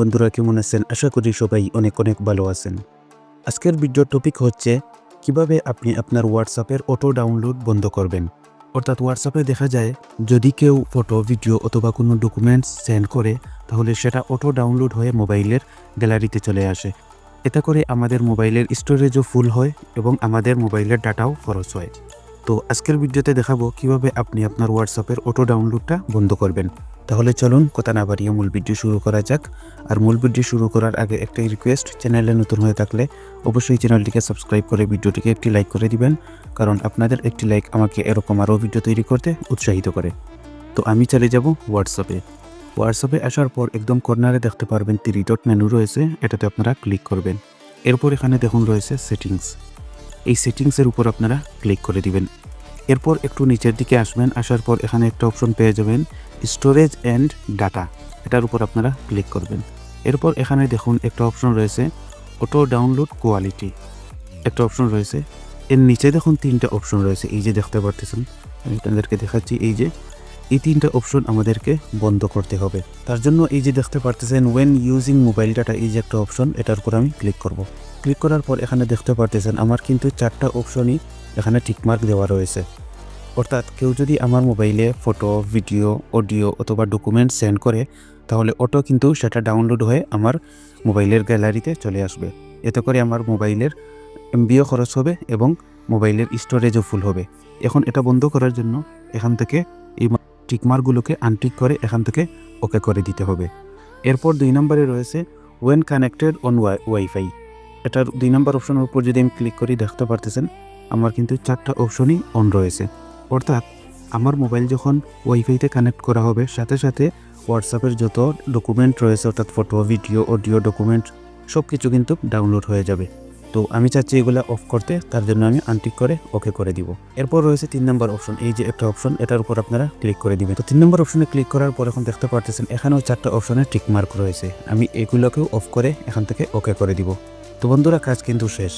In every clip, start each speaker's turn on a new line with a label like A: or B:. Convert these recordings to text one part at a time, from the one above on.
A: বন্ধুরা, কেমন আছেন? আশা করি সবাই অনেক অনেক ভালো আছেন। আজকের ভিডিওর টপিক হচ্ছে, কীভাবে আপনি আপনার হোয়াটসঅ্যাপের অটো ডাউনলোড বন্ধ করবেন। অর্থাৎ হোয়াটসঅ্যাপে দেখা যায়, যদি কেউ ফটো ভিডিও অথবা কোনো ডকুমেন্টস সেন্ড করে, তাহলে সেটা অটো ডাউনলোড হয়ে মোবাইলের গ্যালারিতে চলে আসে। এতে করে আমাদের মোবাইলের স্টোরেজও ফুল হয় এবং আমাদের মোবাইলের ডাটাও খরচ হয়। তো আজকের ভিডিওতে দেখাবো, কীভাবে আপনি আপনার হোয়াটসঅ্যাপের অটো ডাউনলোডটা বন্ধ করবেন। তাহলে চলুন কথা না বাড়িয়ে মূল ভিডিও শুরু করা যাক। আর মূল ভিডিও শুরু করার আগে একটাই রিকোয়েস্ট চ্যানেলে নতুন হয়ে থাকলে অবশ্যই চ্যানেলটিকে সাবস্ক্রাইব করে ভিডিওটিকে একটি লাইক করে দিবেন, কারণ আপনাদের একটি লাইক আমাকে এরকম আরও ভিডিও তৈরি করতে উৎসাহিত করে। তো আমি চলে যাব হোয়াটসঅ্যাপে হোয়াটসঅ্যাপে আসার পর একদম কর্নারে দেখতে পারবেন থ্রি ডট মেনু রয়েছে, এটাতে আপনারা ক্লিক করবেন। এরপর এখানে দেখুন রয়েছে সেটিংস এই সেটিংসের উপর আপনারা ক্লিক করে দিবেন। এরপর একটু নিচের দিকে আসবেন, আসার পর এখানে একটা অপশন পেয়ে যাবেন স্টোরেজ অ্যান্ড ডাটা এটার উপর আপনারা ক্লিক করবেন। এরপর এখানে দেখুন একটা অপশন রয়েছে অটো ডাউনলোড কোয়ালিটি একটা অপশন রয়েছে, এর নিচে দেখুন তিনটা অপশন রয়েছে, এই যে দেখতে পারতেছেন, আমি আপনাদেরকে দেখাচ্ছি, এই যে, এই তিনটা অপশন আমাদেরকে বন্ধ করতে হবে। তার জন্য এই যে দেখতে পারতেছেন ওয়েন ইউজিং মোবাইল ডাটা এই যে একটা অপশন এটার উপর আমি ক্লিক করব। ক্লিক করার পর এখানে দেখতে পারতেছেন, আমার কিন্তু চারটা অপশনই এখানে টিকমার্ক দেওয়া রয়েছে। অর্থাৎ কেউ যদি আমার মোবাইলে ফটো ভিডিও অডিও অথবা ডকুমেন্ট সেন্ড করে, তাহলে অটো কিন্তু সেটা ডাউনলোড হয়ে আমার মোবাইলের গ্যালারিতে চলে আসবে। এতে করে আমার মোবাইলের এমবিও খরচ হবে এবং মোবাইলের স্টোরেজও ফুল হবে। এখন এটা বন্ধ করার জন্য এখান থেকে এই টিকমার্কগুলোকে আনটিক করে এখান থেকে ওকে করে দিতে হবে। এরপর দুই নম্বরে রয়েছে ওয়েন কানেক্টেড অন ওয়াইফাই এটার দুই নম্বর অপশনের উপর যদি আমি ক্লিক করি, দেখতে পারতেছেন আমার কিন্তু চারটা অপশনই অন রয়েছে। অর্থাৎ আমার মোবাইল যখন ওয়াইফাইতে কানেক্ট করা হবে, সাথে সাথে হোয়াটসঅ্যাপের যত ডকুমেন্ট রয়েছে, অর্থাৎ ফটো ভিডিও অডিও ডকুমেন্ট সব কিছু কিন্তু ডাউনলোড হয়ে যাবে। তো আমি চাচ্ছি এগুলো অফ করতে, তার জন্য আমি আনটিক করে ওকে করে দিব। এরপর রয়েছে তিন নম্বর অপশন এই যে একটা অপশন এটার উপর আপনারা ক্লিক করে দিবেন। তো তিন নম্বর অপশনে ক্লিক করার পর এখন দেখতে পারতেছেন, এখানেও চারটা অপশনে টিক মার্ক রয়েছে। আমি এগুলোকেও অফ করে এখান থেকে ওকে করে দিব। তো বন্ধুরা, কাজ কিন্তু শেষ।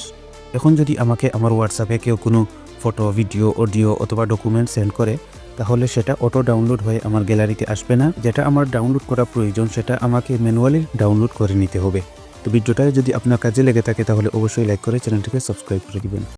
A: এখন যদি আমাকে আমার হোয়াটসঅ্যাপে কেউ কোনো ফটো ভিডিও অডিও অথবা ডকুমেন্ট সেন্ড করে, তাহলে সেটা অটো ডাউনলোড হয়ে আমার গ্যালারিতে আসবে না। যেটা আমার ডাউনলোড করা প্রয়োজন, সেটা আমাকে ম্যানুয়ালি ডাউনলোড করে নিতে হবে। তো ভিডিওটা যদি আপনার কাজে লেগে থাকে, তাহলে অবশ্যই লাইক করে চ্যানেলটিকে সাবস্ক্রাইব করে দিবেন।